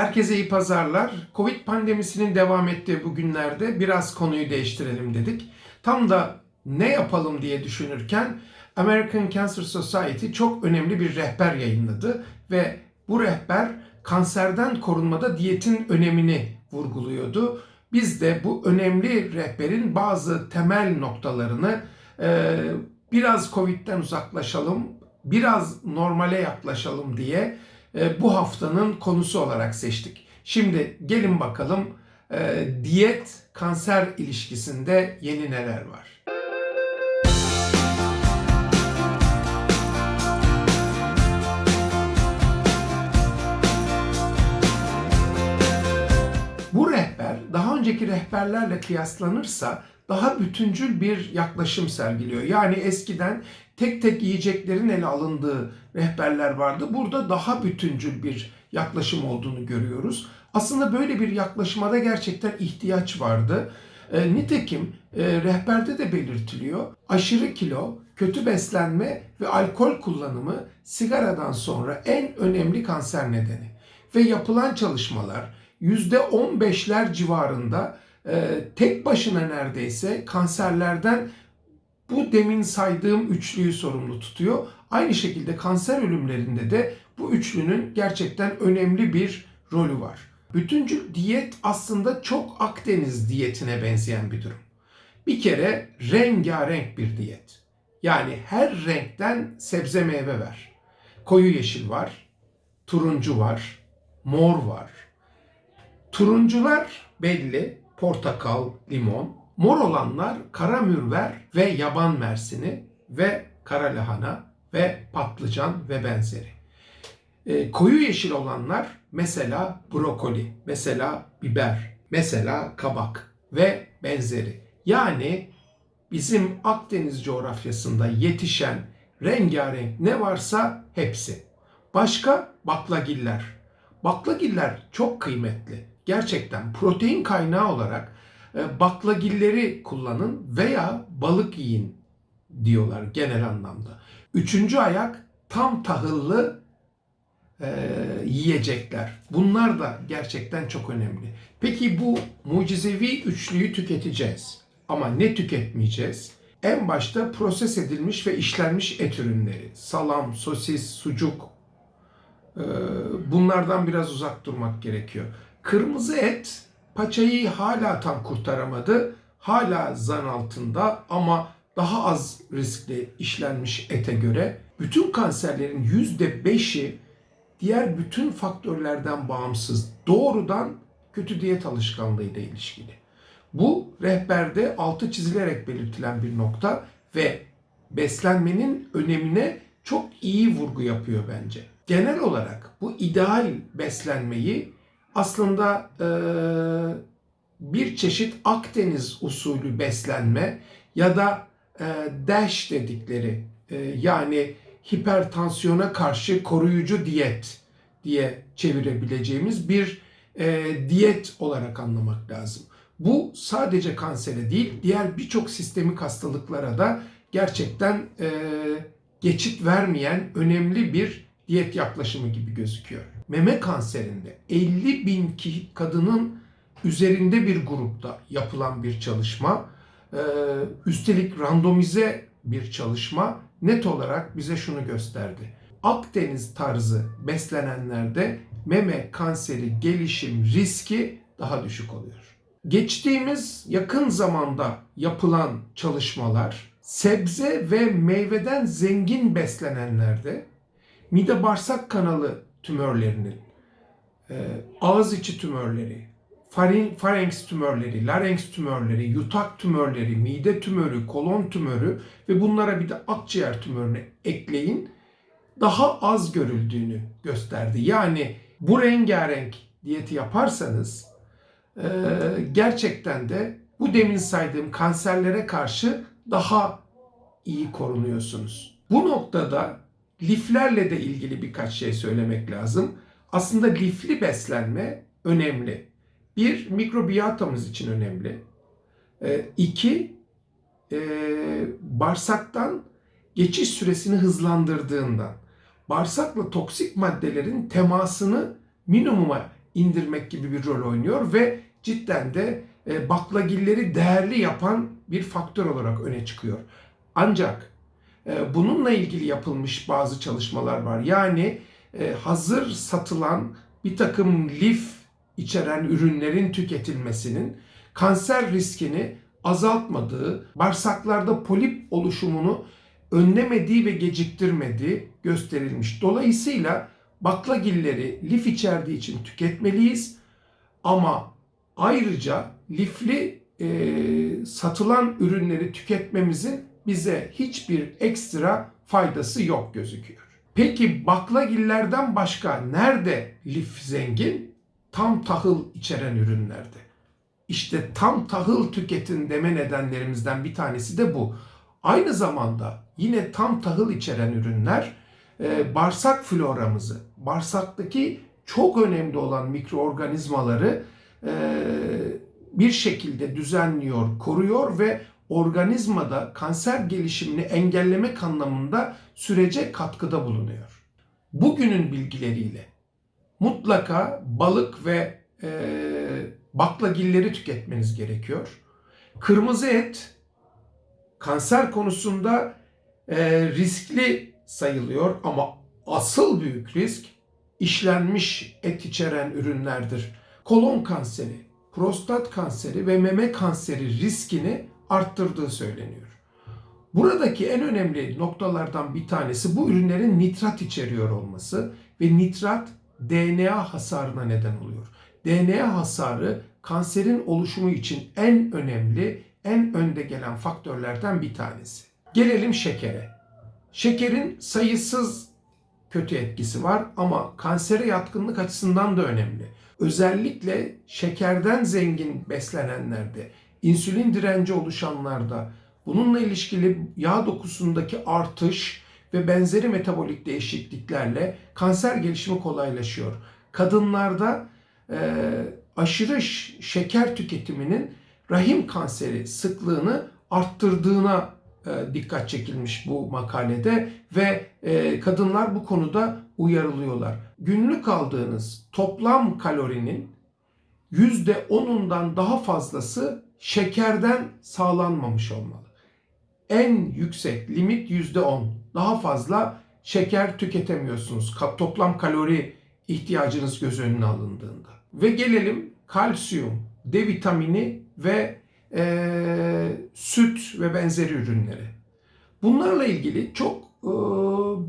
Herkese iyi pazarlar. Covid pandemisinin devam ettiği bu günlerde biraz konuyu değiştirelim dedik. Tam da ne yapalım diye düşünürken American Cancer Society çok önemli bir rehber yayınladı ve bu rehber kanserden korunmada diyetin önemini vurguluyordu. Biz de bu önemli rehberin bazı temel noktalarını e, biraz Covid'den uzaklaşalım, biraz normale yaklaşalım diye e, bu haftanın konusu olarak seçtik. Şimdi gelin bakalım e, diyet kanser ilişkisinde yeni neler var? Bu rehber daha önceki rehberlerle kıyaslanırsa daha bütüncül bir yaklaşım sergiliyor. Yani eskiden tek tek yiyeceklerin ele alındığı rehberler vardı. Burada daha bütüncül bir yaklaşım olduğunu görüyoruz. Aslında böyle bir yaklaşıma da gerçekten ihtiyaç vardı. E, nitekim e, rehberde de belirtiliyor. Aşırı kilo, kötü beslenme ve alkol kullanımı sigaradan sonra en önemli kanser nedeni. Ve yapılan çalışmalar %15'ler civarında e, tek başına neredeyse kanserlerden bu demin saydığım üçlüyü sorumlu tutuyor. Aynı şekilde kanser ölümlerinde de bu üçlünün gerçekten önemli bir rolü var. Bütüncül diyet aslında çok Akdeniz diyetine benzeyen bir durum. Bir kere rengarenk bir diyet. Yani her renkten sebze meyve ver. Koyu yeşil var, turuncu var, mor var. Turuncular belli, portakal, limon. Mor olanlar kara mürver ve yaban mersini ve kara lahana ve patlıcan ve benzeri. E, koyu yeşil olanlar mesela brokoli, mesela biber, mesela kabak ve benzeri. Yani bizim Akdeniz coğrafyasında yetişen rengarenk ne varsa hepsi. Başka baklagiller. Baklagiller çok kıymetli. Gerçekten protein kaynağı olarak e, baklagilleri kullanın veya balık yiyin diyorlar genel anlamda. Üçüncü ayak tam tahıllı e, yiyecekler. Bunlar da gerçekten çok önemli. Peki bu mucizevi üçlüyü tüketeceğiz. Ama ne tüketmeyeceğiz? En başta proses edilmiş ve işlenmiş et ürünleri. Salam, sosis, sucuk. E, bunlardan biraz uzak durmak gerekiyor. Kırmızı et paçayı hala tam kurtaramadı. Hala zan altında ama daha az riskli işlenmiş ete göre bütün kanserlerin %5'i diğer bütün faktörlerden bağımsız doğrudan kötü diyet alışkanlığıyla ilişkili. Bu rehberde altı çizilerek belirtilen bir nokta ve beslenmenin önemine çok iyi vurgu yapıyor bence. Genel olarak bu ideal beslenmeyi aslında e, bir çeşit Akdeniz usulü beslenme ya da e, DASH dedikleri e, yani hipertansiyona karşı koruyucu diyet diye çevirebileceğimiz bir e, diyet olarak anlamak lazım. Bu sadece kansere değil diğer birçok sistemik hastalıklara da gerçekten e, geçit vermeyen önemli bir diyet yaklaşımı gibi gözüküyor. Meme kanserinde 50 bin kadının üzerinde bir grupta yapılan bir çalışma, üstelik randomize bir çalışma net olarak bize şunu gösterdi. Akdeniz tarzı beslenenlerde meme kanseri gelişim riski daha düşük oluyor. Geçtiğimiz yakın zamanda yapılan çalışmalar sebze ve meyveden zengin beslenenlerde mide bağırsak kanalı tümörlerinin, e, ağız içi tümörleri, pharynx tümörleri, larynx tümörleri, yutak tümörleri, mide tümörü, kolon tümörü ve bunlara bir de akciğer tümörünü ekleyin daha az görüldüğünü gösterdi. Yani bu rengarenk diyeti yaparsanız e, gerçekten de bu demin saydığım kanserlere karşı daha iyi korunuyorsunuz. Bu noktada liflerle de ilgili birkaç şey söylemek lazım. Aslında lifli beslenme önemli. Bir, mikrobiyotamız için önemli. E, iki, e, bağırsaktan geçiş süresini hızlandırdığından, bağırsakla toksik maddelerin temasını minimuma indirmek gibi bir rol oynuyor ve cidden de e, baklagilleri değerli yapan bir faktör olarak öne çıkıyor. Ancak bununla ilgili yapılmış bazı çalışmalar var. Yani e, hazır satılan bir takım lif içeren ürünlerin tüketilmesinin kanser riskini azaltmadığı, bağırsaklarda polip oluşumunu önlemediği ve geciktirmediği gösterilmiş. Dolayısıyla baklagilleri lif içerdiği için tüketmeliyiz ama ayrıca lifli e, satılan ürünleri tüketmemizin bize hiçbir ekstra faydası yok gözüküyor. Peki baklagillerden başka nerede lif zengin? Tam tahıl içeren ürünlerde. İşte tam tahıl tüketin deme nedenlerimizden bir tanesi de bu. Aynı zamanda yine tam tahıl içeren ürünler e, bağırsak floramızı, bağırsaktaki çok önemli olan mikroorganizmaları e, bir şekilde düzenliyor, koruyor ve organizmada kanser gelişimini engellemek anlamında sürece katkıda bulunuyor. Bugünün bilgileriyle mutlaka balık ve e, baklagilleri tüketmeniz gerekiyor. Kırmızı et kanser konusunda e, riskli sayılıyor ama asıl büyük risk işlenmiş et içeren ürünlerdir. Kolon kanseri, prostat kanseri ve meme kanseri riskini arttırdığı söyleniyor. Buradaki en önemli noktalardan bir tanesi bu ürünlerin nitrat içeriyor olması ve nitrat DNA hasarına neden oluyor. DNA hasarı kanserin oluşumu için en önemli, en önde gelen faktörlerden bir tanesi. Gelelim şekere. Şekerin sayısız kötü etkisi var ama kansere yatkınlık açısından da önemli. Özellikle şekerden zengin beslenenlerde, insülin direnci oluşanlarda, bununla ilişkili yağ dokusundaki artış ve benzeri metabolik değişikliklerle kanser gelişimi kolaylaşıyor. Kadınlarda e, aşırı şeker tüketiminin rahim kanseri sıklığını arttırdığına e, dikkat çekilmiş bu makalede ve e, kadınlar bu konuda uyarılıyorlar. Günlük aldığınız toplam kalorinin %10'undan daha fazlası şekerden sağlanmamış olmalı. En yüksek limit %10. Daha fazla şeker tüketemiyorsunuz. Toplam kalori ihtiyacınız göz önüne alındığında. Ve gelelim kalsiyum, D vitamini ve e, süt ve benzeri ürünleri. Bunlarla ilgili çok e,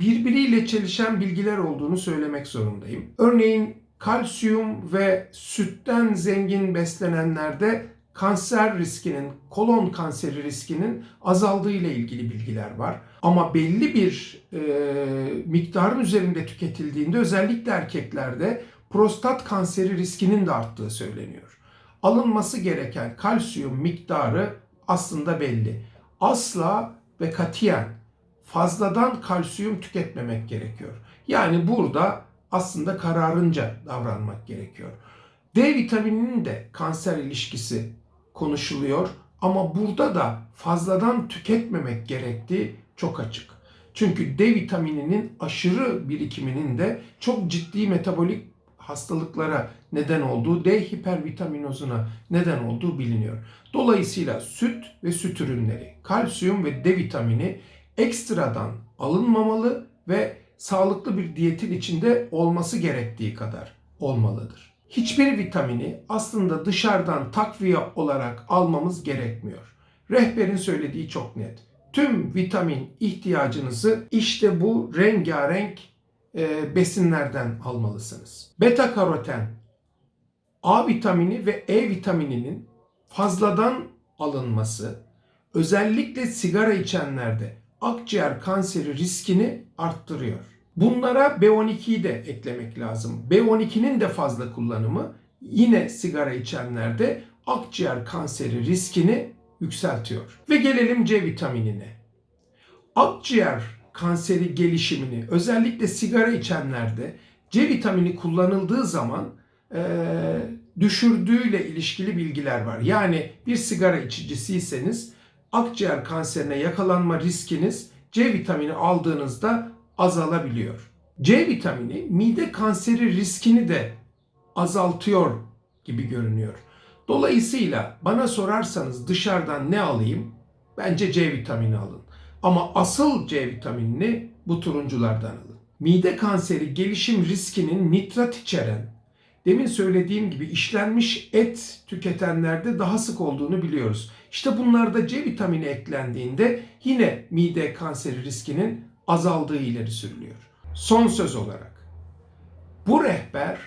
birbiriyle çelişen bilgiler olduğunu söylemek zorundayım. Örneğin kalsiyum ve sütten zengin beslenenlerde kanser riskinin, kolon kanseri riskinin azaldığı ile ilgili bilgiler var. Ama belli bir e, miktarın üzerinde tüketildiğinde özellikle erkeklerde prostat kanseri riskinin de arttığı söyleniyor. Alınması gereken kalsiyum miktarı aslında belli. Asla ve katiyen fazladan kalsiyum tüketmemek gerekiyor. Yani burada aslında kararınca davranmak gerekiyor. D vitamininin de kanser ilişkisi konuşuluyor ama burada da fazladan tüketmemek gerektiği çok açık. Çünkü D vitamininin aşırı birikiminin de çok ciddi metabolik hastalıklara neden olduğu, D hipervitaminozuna neden olduğu biliniyor. Dolayısıyla süt ve süt ürünleri, kalsiyum ve D vitamini ekstradan alınmamalı ve sağlıklı bir diyetin içinde olması gerektiği kadar olmalıdır. Hiçbir vitamini aslında dışarıdan takviye olarak almamız gerekmiyor. Rehberin söylediği çok net. Tüm vitamin ihtiyacınızı işte bu rengarenk e, besinlerden almalısınız. Beta karoten, A vitamini ve E vitamininin fazladan alınması özellikle sigara içenlerde akciğer kanseri riskini arttırıyor. Bunlara B12'yi de eklemek lazım. B12'nin de fazla kullanımı yine sigara içenlerde akciğer kanseri riskini yükseltiyor. Ve gelelim C vitaminine. Akciğer kanseri gelişimini özellikle sigara içenlerde C vitamini kullanıldığı zaman e, düşürdüğüyle ilişkili bilgiler var. Yani bir sigara içicisiyseniz akciğer kanserine yakalanma riskiniz C vitamini aldığınızda azalabiliyor. C vitamini mide kanseri riskini de azaltıyor gibi görünüyor. Dolayısıyla bana sorarsanız dışarıdan ne alayım? Bence C vitamini alın. Ama asıl C vitaminini bu turunculardan alın. Mide kanseri gelişim riskinin nitrat içeren, demin söylediğim gibi işlenmiş et tüketenlerde daha sık olduğunu biliyoruz. İşte bunlarda C vitamini eklendiğinde yine mide kanseri riskinin azaldığı ileri sürülüyor. Son söz olarak bu rehber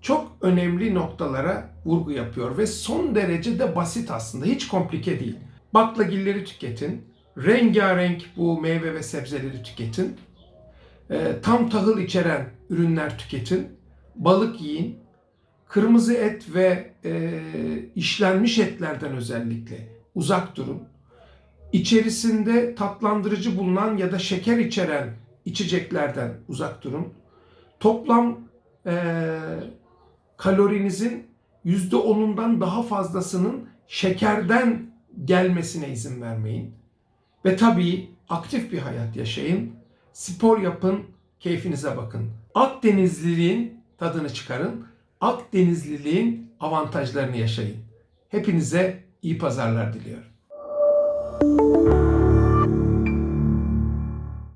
çok önemli noktalara vurgu yapıyor ve son derece de basit aslında. Hiç komplike değil. Baklagilleri tüketin. Rengarenk bu meyve ve sebzeleri tüketin. Ee, tam tahıl içeren ürünler tüketin. Balık yiyin. Kırmızı et ve e, işlenmiş etlerden özellikle uzak durun. İçerisinde tatlandırıcı bulunan ya da şeker içeren içeceklerden uzak durun. Toplam eee kalorinizin %10'undan daha fazlasının şekerden gelmesine izin vermeyin. Ve tabii aktif bir hayat yaşayın. Spor yapın, keyfinize bakın. Akdenizliliğin tadını çıkarın. Akdenizliliğin avantajlarını yaşayın. Hepinize iyi pazarlar diliyorum.